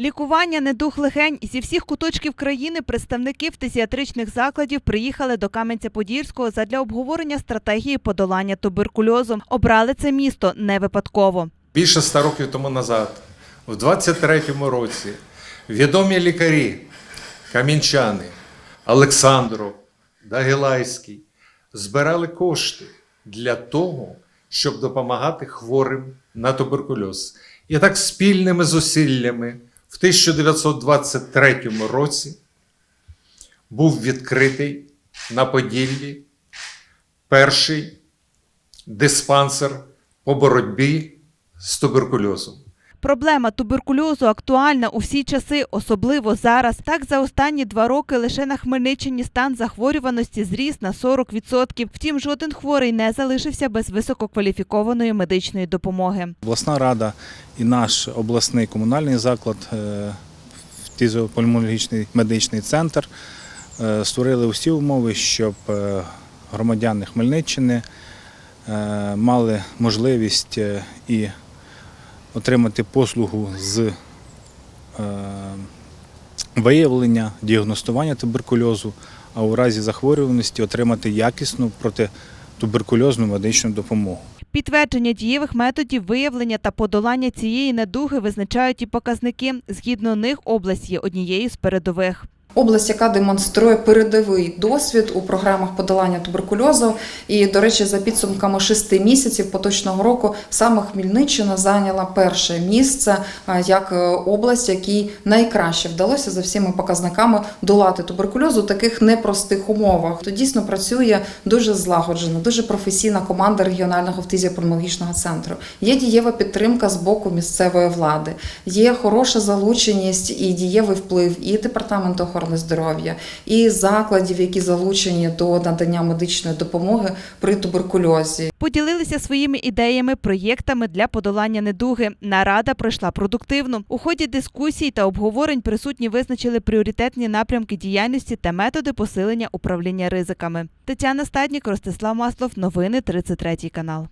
Лікування недух легень зі всіх куточків країни представники фтизіатричних закладів приїхали до Кам'янця-Подільського задля обговорення стратегії подолання туберкульозу. Обрали це місто не випадково. Більше ста років тому назад, у 23-му році, відомі лікарі, камінчани, Олександров, Дагилайський збирали кошти для того, щоб допомагати хворим на туберкульоз. І так спільними зусиллями в 1923 році був відкритий на Поділлі перший диспансер по боротьбі з туберкульозом. Проблема туберкульозу актуальна у всі часи, особливо зараз. Так, за останні два роки лише на Хмельниччині стан захворюваності зріс на 40%. Втім, жоден хворий не залишився без висококваліфікованої медичної допомоги. Обласна рада і наш обласний комунальний заклад, е, фтизіопульмонологічний медичний центр е, створили усі умови, щоб е, громадяни Хмельниччини мали можливість і отримати послугу з е, виявлення, діагностування туберкульозу, а у разі захворюваності отримати якісну протитуберкульозну медичну допомогу. Підтвердження дієвих методів виявлення та подолання цієї недуги визначають і показники. Згідно них, область є однією з передових. Область, яка демонструє передовий досвід у програмах подолання туберкульозу. І, до речі, за підсумками шести місяців поточного року саме Хмельниччина зайняла перше місце як е, область, якій найкраще вдалося за всіма показниками долати туберкульозу в таких непростих умовах. То дійсно працює дуже злагоджена, дуже професійна команда регіонального фтизіопульмологічного центру. Є дієва підтримка з боку місцевої влади, є хороша залученість і дієвий вплив і департаменту охорони здоров'я, і закладів, які залучені до надання медичної допомоги при туберкульозі. Поділилися своїми ідеями, проєктами для подолання недуги. Нарада пройшла продуктивно. У ході дискусій та обговорень присутні визначили пріоритетні напрямки діяльності та методи посилення управління ризиками. Тетяна Стаднік, Ростислав Маслов. Новини 33 канал.